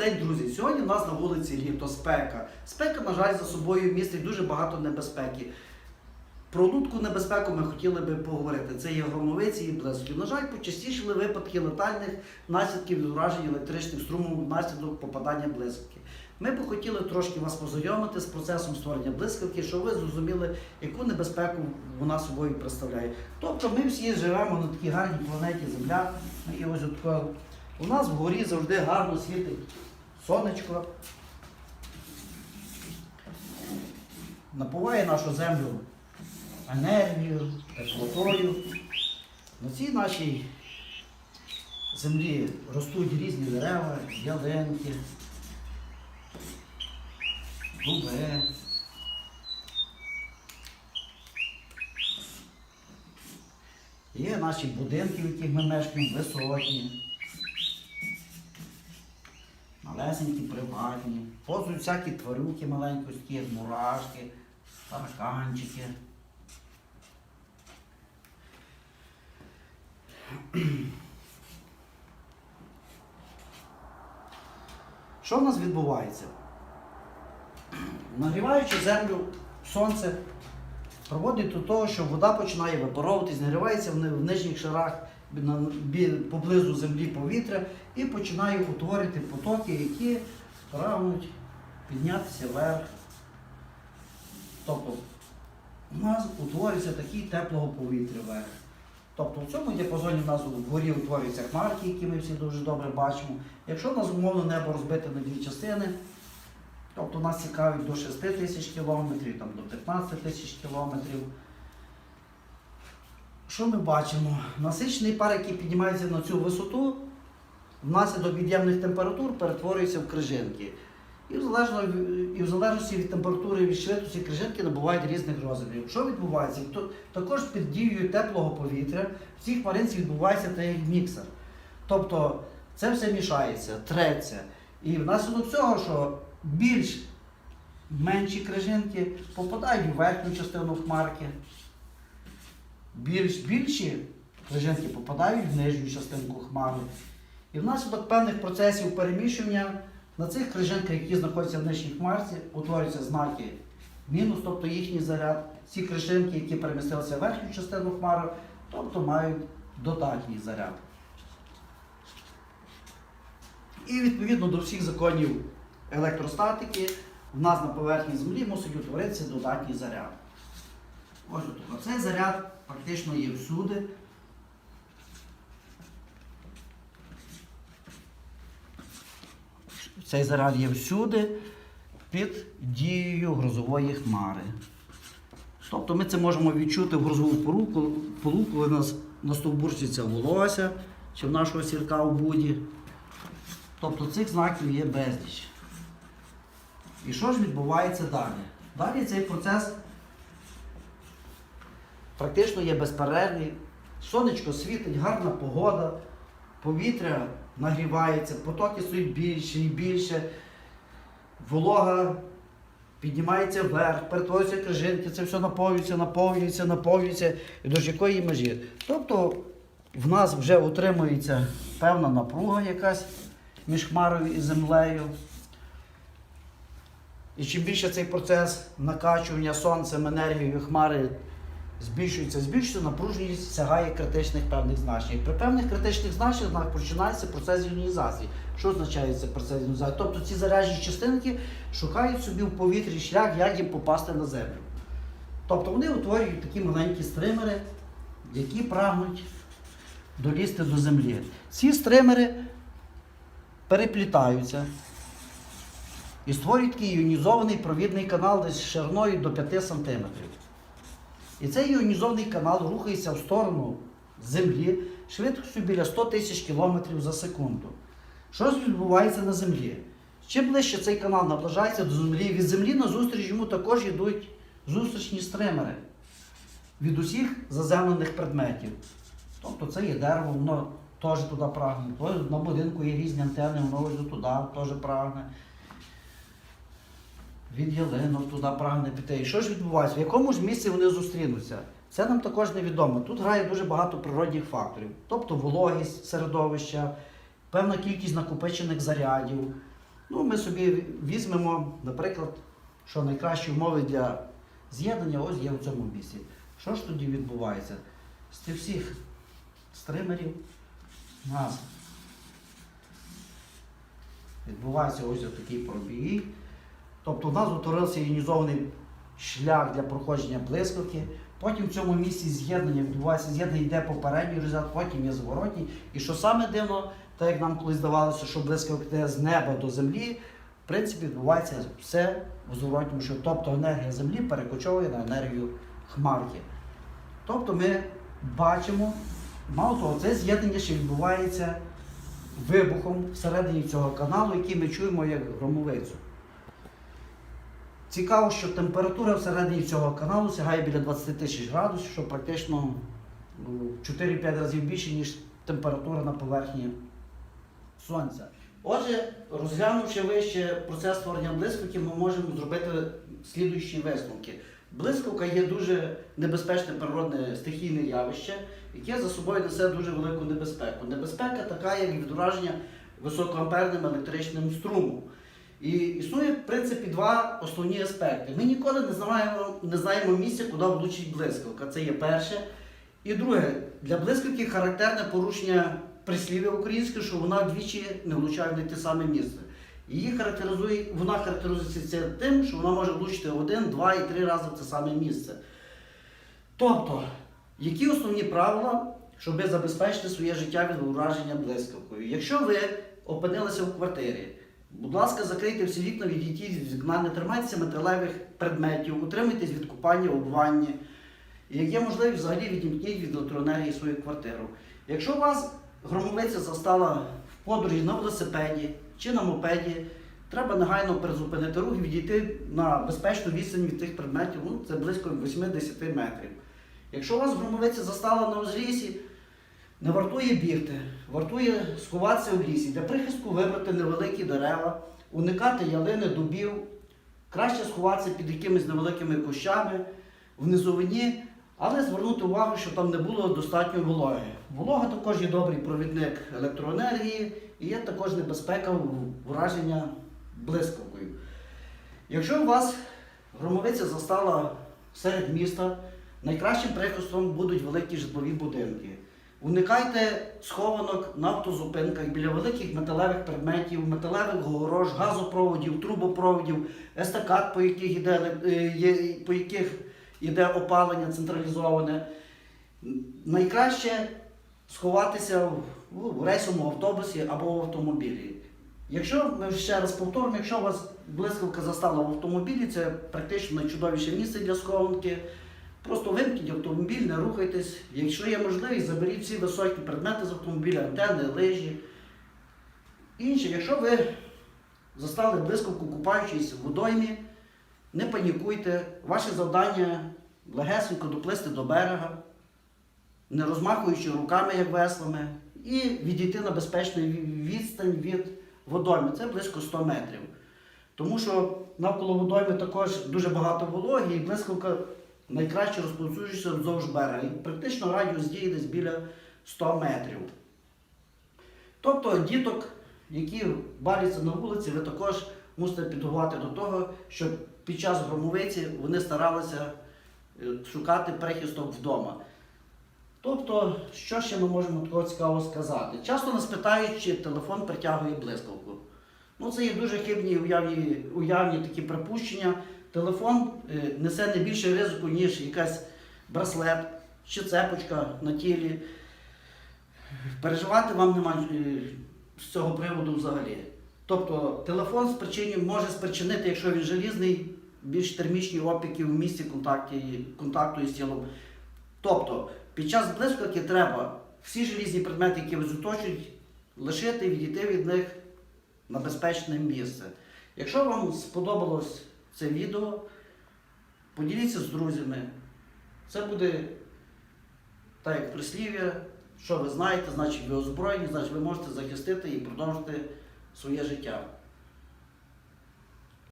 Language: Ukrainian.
день, друзі. Сьогодні у нас на вулиці літо, спека. Спека, на жаль, за собою містить дуже багато небезпеки. Про лутку небезпеку ми хотіли би поговорити. Це є громовиці і близькі. На жаль, почастішили випадки летальних наслідків від уражень електричних струмів внаслідок попадання блискавки. Ми б хотіли трошки вас познайомити з процесом створення блискавки, щоб ви зрозуміли, яку небезпеку вона собою представляє. Тобто ми всі живемо на такій гарній планеті Земля. І ось от у нас вгорі завжди гарно світить сонечко. Напуває нашу землю енергією, теплотою. На цій нашій землі ростуть різні дерева, ялинки, дуби. Є наші будинки, в яких ми мешкаємо, висотні, малесенькі, приватні. Позують всякі тварюки маленькі, мурашки, тараканчики. Що в нас відбувається? Нагріваючи землю, сонце проводить до того, що вода починає випаровуватись, нагрівається в нижніх шарах поблизу землі повітря і починає утворити потоки, які прагнуть піднятися вверх. Тобто у нас утворюється такий теплого повітря вверх. Тобто в цьому діапазоні в нас вгорі утворюються хмарки, які ми всі дуже добре бачимо. Якщо у нас умовно небо розбите на дві частини, тобто нас цікавить до 6 тисяч кілометрів, там, до 15 тисяч кілометрів. Що ми бачимо? Насичений пар, який піднімається на цю висоту, внаслідок від'ємних температур перетворюється в крижинки. І в, і в залежності від температури і від швидкості крижинки набувають різних розмірів. Що відбувається? То- також під дією теплого повітря в цих хмаринці відбувається такий міксер. Тобто це все мішається, треться. І внаслідок цього, що більш менші крижинки попадають у верхню частину хмарки, більш більші крижинки попадають в нижню частинку хмари. І внаслідок певних процесів переміщення на цих крижинках, які знаходяться в нижній хмарці, утворюються знаки мінус, тобто їхній заряд. Ці крижинки, які перемістилися в верхню частину хмари, тобто мають додатній заряд. І відповідно до всіх законів електростатики, в нас на поверхні землі мусить утворитися додатній заряд. Ось тут. Цей заряд практично є всюди. Цей заряд є всюди під дією грозової хмари. Тобто ми це можемо відчути в грозову полу, коли у нас настовбурчиться волосся чи в нашого сірка у буді. Тобто цих знаків є безліч. І що ж відбувається далі? Далі цей процес практично є безперервний. Сонечко світить, гарна погода, повітря нагрівається, потоки стають більше і більше, волога піднімається вверх, перетворюються крижинки, це все наповнюється, наповнюється, наповнюється і до якої межі. Тобто в нас вже утримується певна напруга якась між хмарою і землею. І чим більше цей процес накачування сонцем енергією хмари збільшується, збільшується, напруженість сягає критичних певних значень. При певних критичних значеннях починається процес іонізації. Що означає цей процес іонізації? Тобто ці заряджені частинки шукають собі в повітрі шлях, як їм попасти на землю. Тобто вони утворюють такі маленькі стримери, які прагнуть долізти до землі. Ці стримери переплітаються і створюють такий іонізований провідний канал десь шириною до 5 см. І цей іонізований канал рухається в сторону Землі швидкістю біля 100 тисяч кілометрів за секунду. Що відбувається на Землі? Чим ближче цей канал наближається до Землі, від Землі на зустріч йому також йдуть зустрічні стримери від усіх заземлених предметів. Тобто це є дерево, воно теж туди прагне. На будинку є різні антени, воно туди теж прагне. Від ялинок туди прагне піти. І що ж відбувається? В якому ж місці вони зустрінуться? Це нам також невідомо. Тут грає дуже багато природних факторів, тобто вологість середовища, певна кількість накопичених зарядів, Ну, ми собі візьмемо, наприклад, що найкращі умови для з'єднання ось є в цьому місці. Що ж тоді відбувається? З цих всіх стримерів у нас відбувається ось такий пробій. Тобто у нас утворився іонізований шлях для проходження блискавки. Потім в цьому місці з'єднання відбувається, з'єднання йде по передній розряд, потім є зворотній. І що саме дивно, так як нам колись здавалося, що блискавка йде з неба до землі, в принципі, відбувається все в зворотньому, що тобто енергія землі перекочовує на енергію хмарки. Тобто ми бачимо, мало того, це з'єднання ще відбувається вибухом всередині цього каналу, який ми чуємо як громовицю. Цікаво, що температура всередині цього каналу сягає біля 20 тисяч градусів, що практично ну, в 4-5 разів більше, ніж температура на поверхні Сонця. Отже, розглянувши вище процес створення блискавки, ми можемо зробити слідуючі висновки. Блискавка є дуже небезпечне природне стихійне явище, яке за собою несе дуже велику небезпеку. Небезпека така, як від ураження високоамперним електричним струмом. І існує, в принципі, два основні аспекти. Ми ніколи не знаємо, не знаємо місця, куди влучить блискавка. Це є перше. І друге, для блискавки характерне порушення прислів'я українське, що вона двічі не влучає в те саме місце. Її характеризує, вона характеризується тим, що вона може влучити один, два і три рази в це саме місце. Тобто, які основні правила, щоб забезпечити своє життя від ураження блискавкою? Якщо ви опинилися в квартирі, будь ласка, закрийте всі вікна, відійдіть від вікна, не тримайтеся металевих предметів, утримуйтесь від купання, обвання. І як є можливість, взагалі відімкніть від електроенергії свою квартиру. Якщо вас громовиця застала в подорожі на велосипеді чи на мопеді, треба негайно призупинити рух і відійти на безпечну відстань від тих предметів, ну, це близько 8-10 метрів. Якщо вас громовиця застала на узлісі, не вартує бігти, вартує сховатися в лісі. Для прихистку вибрати невеликі дерева, уникати ялини, дубів, краще сховатися під якимись невеликими кущами, в низовині, але звернути увагу, щоб там не було достатньо вологи. Волога також є добрий провідник електроенергії і є також небезпека враження блискавкою. Якщо у вас громовиця застала серед міста, найкращим прихистом будуть великі житлові будинки. Уникайте схованок на автозупинках біля великих металевих предметів, металевих огорож, газопроводів, трубопроводів, естакад, по яких еле- е, по яких іде опалення централізоване. Найкраще сховатися в, в рейсовому автобусі або в автомобілі. Якщо ми ще раз повторимо, якщо у вас блискавка застала в автомобілі, це практично найчудовіше місце для схованки. Просто вимкніть автомобіль, не рухайтесь. Якщо є можливість, заберіть всі високі предмети з автомобіля, антени, лижі. Інше, якщо ви застали блискавку, купаючись в водоймі, не панікуйте. Ваше завдання легесенько доплисти до берега, не розмахуючи руками, як веслами, і відійти на безпечну відстань від водойми. Це близько 100 метрів. Тому що навколо водойми також дуже багато вологі, і блискавка найкраще розповсюджується вздовж берега. І практично радіус дії десь біля 100 метрів. Тобто діток, які бавляться на вулиці, ви також мусите підготувати до того, щоб під час громовиці вони старалися е, шукати прихисток вдома. Тобто, що ще ми можемо такого цікавого сказати? Часто нас питають, чи телефон притягує блискавку. Ну, це є дуже хибні уявні, уявні такі припущення. Телефон е, несе не більше ризику, ніж якась браслет чи цепочка на тілі. Переживати вам немає е, з цього приводу взагалі. Тобто телефон може спричинити, якщо він желізний, більш термічні опіки в місці контакту із тілом. Тобто, під час блискавки треба всі желізні предмети, які вас оточують, лишити, відійти від них на безпечне місце. Якщо вам сподобалось це відео, поділіться з друзями. Це буде так як прислів'я, що ви знаєте, значить ви озброєні, значить ви можете захистити і продовжити своє життя.